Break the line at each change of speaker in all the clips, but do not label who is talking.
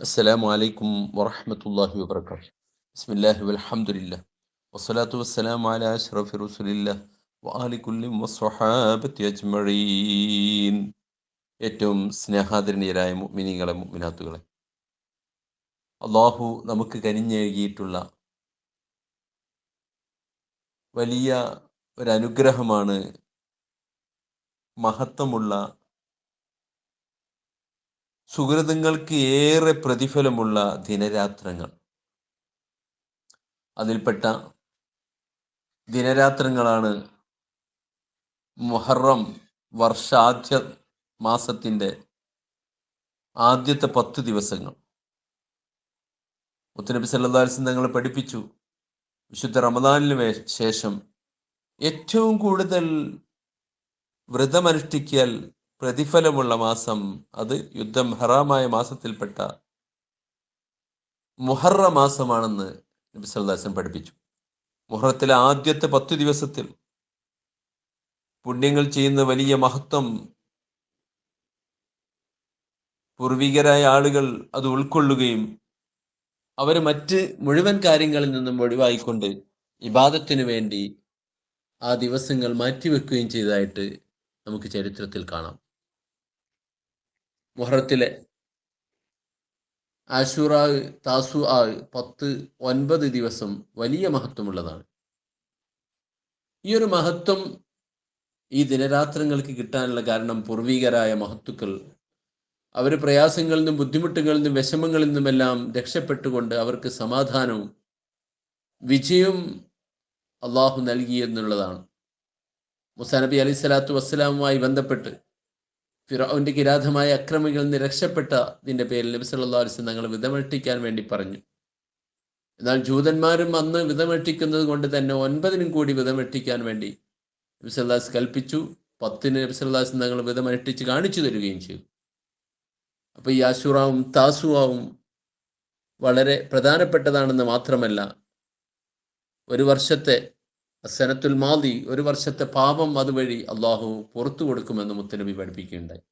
അസ്സലാമു അലൈക്കും വറഹമത്തല്ലാഹി വബർക്കാത്ത് ബിസ്മില്ലാഹി വൽഹംദുലില്ല വസ്സലാത്തു വസ്സലാം അല അഷ്റഫി റസുലില്ല വാലി കുല്ലിം വസ്വഹാബത്തി അജ്മഴീൻ ഏറ്റവും സ്നേഹാദരണീയരായ മുമിനികളെ മുമിനാത്തുകളെ അള്ളാഹു നമുക്ക് കനിഞ്ഞെഴുകിയിട്ടുള്ള വലിയ ഒരനുഗ്രഹമാണ് മഹത്വമുള്ള സുഹൃതങ്ങൾക്ക് ഏറെ പ്രതിഫലമുള്ള ദിനരാത്രങ്ങൾ. അതിൽപ്പെട്ട ദിനരാത്രങ്ങളാണ് മുഹറം വർഷാദ്യ മാസത്തിന്റെ ആദ്യത്തെ പത്ത് ദിവസങ്ങൾ. മുത്തനബി സല്ലാസ്ലം തങ്ങൾ പഠിപ്പിച്ചു. വിശുദ്ധ റമദാനിന് ശേഷം ഏറ്റവും കൂടുതൽ വ്രതമനുഷ്ഠിക്കാൽ പ്രതിഫലമുള്ള മാസം അത് യുദ്ധം ഹറാമായ മാസത്തിൽപ്പെട്ട മുഹറ മാസമാണെന്ന് നബി സല്ലാസ്ലം പഠിപ്പിച്ചു. മുഹറത്തിലെ ആദ്യത്തെ പത്തു ദിവസത്തിൽ പുണ്യങ്ങൾ ചെയ്യുന്ന വലിയ മഹത്വം പൂർവികരായ ആളുകൾ അത് ഉൾക്കൊള്ളുകയും അവർ മറ്റ് മുഴുവൻ കാര്യങ്ങളിൽ നിന്നും ഒഴിവായിക്കൊണ്ട് ഇബാദത്തിനു വേണ്ടി ആ ദിവസങ്ങൾ മാറ്റിവെക്കുകയും ചെയ്തതായിട്ട് നമുക്ക് ചരിത്രത്തിൽ കാണാം. മുഹറത്തിലെ ആശുറാവ് താസു ആ പത്ത് ഒൻപത് ദിവസം വലിയ മഹത്വമുള്ളതാണ്. ഈ ഒരു മഹത്വം ഈ ദിനരാത്രങ്ങൾക്ക് കിട്ടാനുള്ള കാരണം പൂർവികരായ മഹത്തുക്കൾ. അവർ പ്രയാസങ്ങളിൽ നിന്നും ബുദ്ധിമുട്ടുകളിൽ നിന്നും വിഷമങ്ങളിൽ നിന്നുമെല്ലാം രക്ഷപ്പെട്ടുകൊണ്ട് അവർക്ക് സമാധാനവും വിജയവും അള്ളാഹു നൽകി എന്നുള്ളതാണ്. മുസാ നബി അലൈഹി സ്വലാത്തു വസ്സലാമുമായി ബന്ധപ്പെട്ട് ഫിറോന്റെ കിരാതമായ അക്രമികളിൽ നിന്ന് രക്ഷപ്പെട്ടതിന്റെ പേരിൽ നബി തങ്ങൾ വിധമട്ടിക്കാൻ വേണ്ടി പറഞ്ഞു. എന്നാൽ ജൂതന്മാരും അന്ന് വിധമട്ടിക്കുന്നത് കൊണ്ട് തന്നെ ഒൻപതിനും കൂടി വിധമട്ടിക്കാൻ വേണ്ടി നബി സല്ലല്ലാഹു കൽപ്പിച്ചു. പത്തിന് നബി സല്ലല്ലാഹു അലൈഹി വസല്ലം തങ്ങൾ വിധമട്ടിച്ച് കാണിച്ചു തരികയും ചെയ്തു. അപ്പോൾ ഈ ആശുറാവും താസുവാവും വളരെ പ്രധാനപ്പെട്ടതാണെന്ന് മാത്രമല്ല ഒരു വർഷത്തെ സനത്തുൽ മാതി ഒരു വർഷത്തെ പാപം അതുവഴി അള്ളാഹു പുറത്തു കൊടുക്കുമെന്ന് മുത്തനബി പഠിപ്പിക്കുകയുണ്ടായി.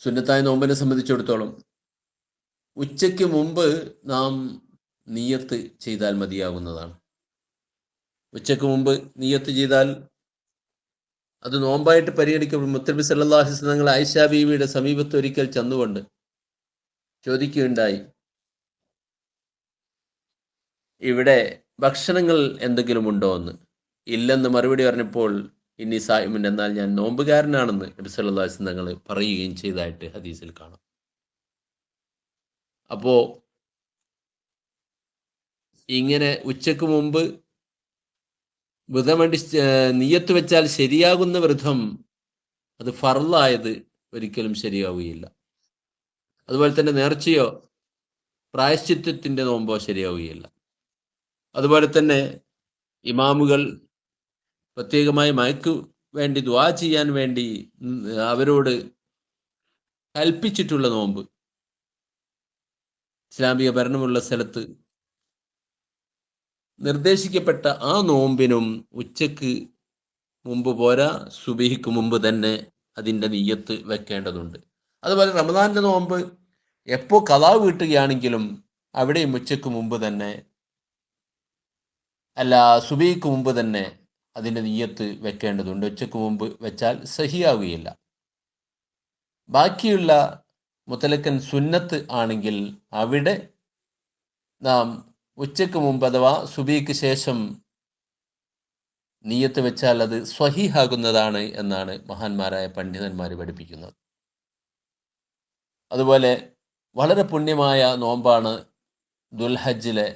സുന്നത്തായ നോമ്പിനെ സംബന്ധിച്ചിടത്തോളം ഉച്ചയ്ക്ക് മുമ്പ് നാം നീയത്ത് ചെയ്താൽ മതിയാകുന്നതാണ്. ഉച്ചയ്ക്ക് മുമ്പ് നീയത്ത് ചെയ്താൽ അത് നോമ്പായിട്ട് പരിഗണിക്കപ്പെടും മുത്തനബി വസല്ലം തങ്ങൾ ആയിഷ ബീവിയുടെ സമീപത്ത് ഒരിക്കൽ ചെന്നുകൊണ്ട് ചോദിക്കുകയുണ്ടായി ഇവിടെ ഭക്ഷണങ്ങൾ എന്തെങ്കിലും ഉണ്ടോ എന്ന്? ഇല്ലെന്ന് മറുപടി പറഞ്ഞപ്പോൾ ഇനി സായിമുൻ എന്നാൽ ഞാൻ നോമ്പുകാരനാണെന്ന് നബി സല്ലല്ലാഹു അലൈഹി തങ്ങൾ പറയുകയും ചെയ്തതായിട്ട് ഹദീസിൽ കാണാം. അപ്പോ ഇങ്ങനെ ഉച്ചയ്ക്ക് മുമ്പ് വ്രതമടി നീയത്ത് വെച്ചാൽ ശരിയാകുന്ന വ്രതം അത് ഫർലായത് ഒരിക്കലും ശരിയാവുകയില്ല. അതുപോലെ തന്നെ നേർച്ചയോ പ്രായശ്ചിത്വത്തിന്റെ നോമ്പോ ശരിയാവുകയില്ല. അതുപോലെ തന്നെ ഇമാമുകൾ പ്രത്യേകമായി മയക്ക് വേണ്ടി ദ്വാ ചെയ്യാൻ വേണ്ടി അവരോട് കൽപ്പിച്ചിട്ടുള്ള നോമ്പ്. ഇസ്ലാമിക ഭരണമുള്ള സ്ഥലത്ത് നിർദ്ദേശിക്കപ്പെട്ട ആ നോമ്പിനും ഉച്ചയ്ക്ക് മുമ്പ് പോരാ സുബിഹിക്ക് മുമ്പ് തന്നെ അതിന്റെ നീയത്ത് വെക്കേണ്ടതുണ്ട്. അതുപോലെ റമദാന്റെ നോമ്പ് എപ്പോൾ കഥാവ് കിട്ടുകയാണെങ്കിലും അവിടെയും ഉച്ചയ്ക്ക് മുമ്പ് തന്നെ അല്ല സുബഹിക്ക് മുമ്പ് തന്നെ അതിന്റെ നീയത്ത് വെക്കേണ്ടതുണ്ട്. ഉച്ചയ്ക്ക് മുമ്പ് വെച്ചാൽ സഹിയാവുകയില്ല. ബാക്കിയുള്ള മുത്തലക്കൻ സുന്നത്ത് ആണെങ്കിൽ അവിടെ നാം ഉച്ചയ്ക്ക് മുമ്പ് അഥവാ സുബിക്ക് ശേഷം നീയത്ത് വെച്ചാൽ അത് സ്വഹിഹാകുന്നതാണ് എന്നാണ് മഹാന്മാരായ പണ്ഡിതന്മാർ പഠിപ്പിക്കുന്നത്. അതുപോലെ വളരെ പുണ്യമായ നോമ്പാണ് ദുൽഹജ്ജിലെ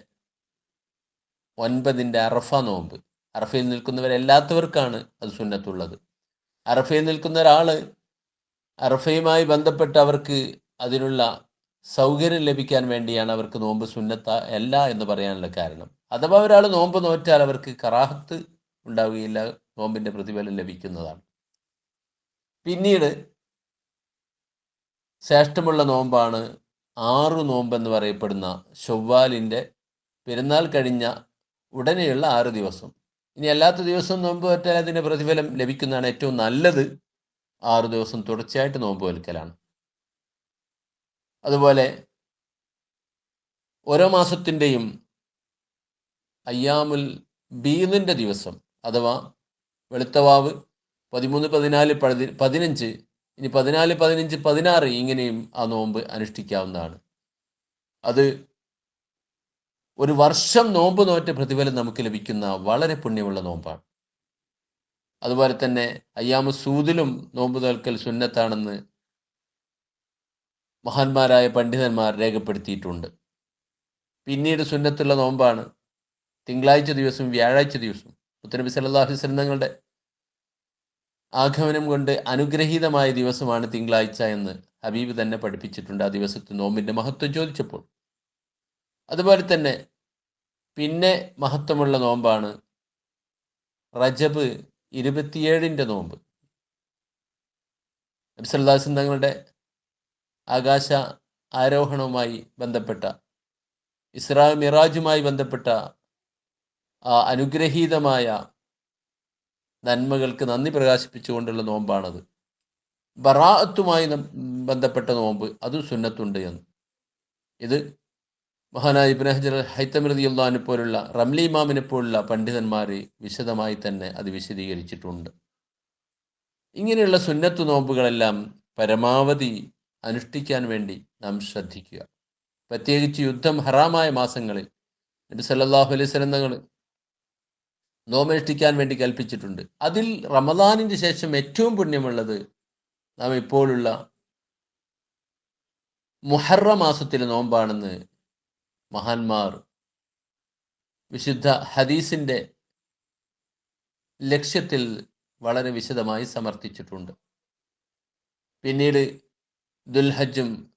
ഒൻപതിന്റെ അറഫ നോമ്പ്. അറഫയിൽ നിൽക്കുന്നവരെല്ലാത്തവർക്കാണ് അത് സുന്നത്തുള്ളത്. അറഫയിൽ നിൽക്കുന്ന ഒരാൾ അറഫയുമായി ബന്ധപ്പെട്ട് അവർക്ക് അതിനുള്ള സൗകര്യം ലഭിക്കാൻ വേണ്ടിയാണ് അവർക്ക് നോമ്പ് സുന്നത്ത അല്ല എന്ന് പറയാനുള്ള കാരണം. അഥവാ ഒരാൾ നോമ്പ് നോറ്റാൽ അവർക്ക് കറാഹത്ത് ഉണ്ടാവുകയില്ല നോമ്പിന്റെ പ്രതിഫലം ലഭിക്കുന്നതാണ്. പിന്നീട് ശ്രേഷ്ഠമുള്ള നോമ്പാണ് ആറു നോമ്പ് എന്ന് പറയപ്പെടുന്ന ചൊവ്വാലിന്റെ പെരുന്നാൾ കഴിഞ്ഞ ഉടനെയുള്ള ആറ് ദിവസം. ഇനി അല്ലാത്ത ദിവസം നോമ്പ് വറ്റാൽ അതിന്റെ പ്രതിഫലം ലഭിക്കുന്നതാണ് ഏറ്റവും നല്ലത്. ആറു ദിവസം തുടർച്ചയായിട്ട് നോമ്പ് വൽക്കലാണ് അതുപോലെ ഓരോ മാസത്തിന്റെയും അയ്യാമുൽ ബീദിന്റെ ദിവസം അഥവാ വെളുത്തവാവ് പതിമൂന്ന് പതിനാല് പതി പതിനഞ്ച്. ഇനി പതിനാല് പതിനഞ്ച് പതിനാറ് ഇങ്ങനെയും ആ നോമ്പ് അനുഷ്ഠിക്കാവുന്നതാണ്. അത് ഒരു വർഷം നോമ്പ് നോറ്റ പ്രതിഫലം നമുക്ക് ലഭിക്കുന്ന വളരെ പുണ്യമുള്ള നോമ്പാണ്. അതുപോലെ തന്നെ അയ്യാമ സൂദിലും നോമ്പ് നോൽക്കൽ സുന്നത്താണെന്ന് മഹാന്മാരായ പണ്ഡിതന്മാർ രേഖപ്പെടുത്തിയിട്ടുണ്ട്. പിന്നീട് സുന്നത്തുള്ള നോമ്പാണ്. തിങ്കളാഴ്ച ദിവസം വ്യാഴാഴ്ച ദിവസം. മുത്തനബി വസല്ലം തങ്ങളുടെ ആഗമനം കൊണ്ട് അനുഗ്രഹീതമായ ദിവസമാണ് തിങ്കളാഴ്ച എന്ന് ഹബീബ് തന്നെ പഠിപ്പിച്ചിട്ടുണ്ട് ആ ദിവസത്തെ നോമ്പിന്റെ മഹത്വം ചോദിച്ചപ്പോൾ. അതുപോലെ തന്നെ പിന്നെ മഹത്വമുള്ള നോമ്പാണ് റജബ് ഇരുപത്തിയേഴിന്റെ നോമ്പ്. നബ്സല്ലാസും തങ്ങളുടെ ആകാശ ആരോഹണവുമായി ബന്ധപ്പെട്ട ഇസ്രാ മിറാജുമായി ബന്ധപ്പെട്ട ആ അനുഗ്രഹീതമായ നന്മകൾക്ക് നന്ദി പ്രകാശിപ്പിച്ചുകൊണ്ടുള്ള നോമ്പാണത്. ബറാഅത്തുമായി ബന്ധപ്പെട്ട നോമ്പ് അത് സുന്നത്തുണ്ട് എന്ന്. ഇത് മഹാനായ ഇബ്ൻ ഹജർ പോലുള്ള റംലി ഇമാമിനെ പോലുള്ള പണ്ഡിതന്മാർ വിശദമായി തന്നെ അത് വിശദീകരിച്ചിട്ടുണ്ട്. ഇങ്ങനെയുള്ള സുന്നത്ത് നോമ്പുകളെല്ലാം പരമാവധി അനുഷ്ഠിക്കാൻ വേണ്ടി നാം ശ്രദ്ധിക്കുക. പ്രത്യേകിച്ച് യുദ്ധം ഹറാമായ മാസങ്ങളിൽ നബി സല്ലല്ലാഹു അലൈഹി വസല്ലം തങ്ങൾ നോമനുഷ്ഠിക്കാൻ വേണ്ടി കൽപ്പിച്ചിട്ടുണ്ട്. അതിൽ റമദാനിന് ശേഷം ഏറ്റവും പുണ്യമുള്ളത് നാം ഇപ്പോഴുള്ള മുഹറ മാസത്തിലെ നോമ്പാണെന്ന് മഹാന്മാർ. വിശുദ്ധ ഹദീസിന്റെ ലക്ഷ്യത്തിൽ വളരെ വിശദമായി സമർത്ഥിച്ചിട്ടുണ്ട്. പിന്നീട് ദുൽഹജ്ജും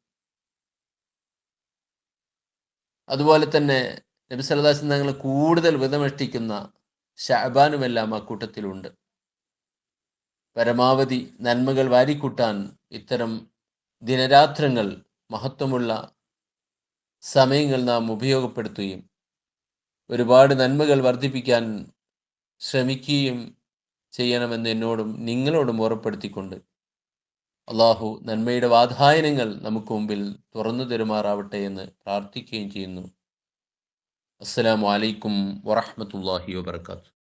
അതുപോലെ തന്നെ നബി സല്ലല്ലാഹു തങ്ങൾ കൂടുതൽ വിതമഷ്ടിക്കുന്ന ഷഹബാനുമെല്ലാം ആ കൂട്ടത്തിലുണ്ട്. പരമാവധി നന്മകൾ വാരിക്കൂട്ടാൻ ഇത്തരം ദിനരാത്രങ്ങൾ മഹത്വമുള്ള സമയങ്ങൾ നാം ഉപയോഗപ്പെടുത്തുകയും ഒരുപാട് നന്മകൾ വർദ്ധിപ്പിക്കാൻ ശ്രമിക്കുകയും ചെയ്യണമെന്ന് എന്നോടും നിങ്ങളോടും ഓർപ്പെടുത്തിക്കൊണ്ട് അള്ളാഹു നന്മയുടെ വാതായനങ്ങൾ നമുക്ക് മുമ്പിൽ തുറന്നു തരുമാറാവട്ടെ എന്ന് പ്രാർത്ഥിക്കുകയും ചെയ്യുന്നു. അസ്സലാമു അലൈക്കും വറഹ്മത്തുള്ളാഹി വബർക്കാത്തു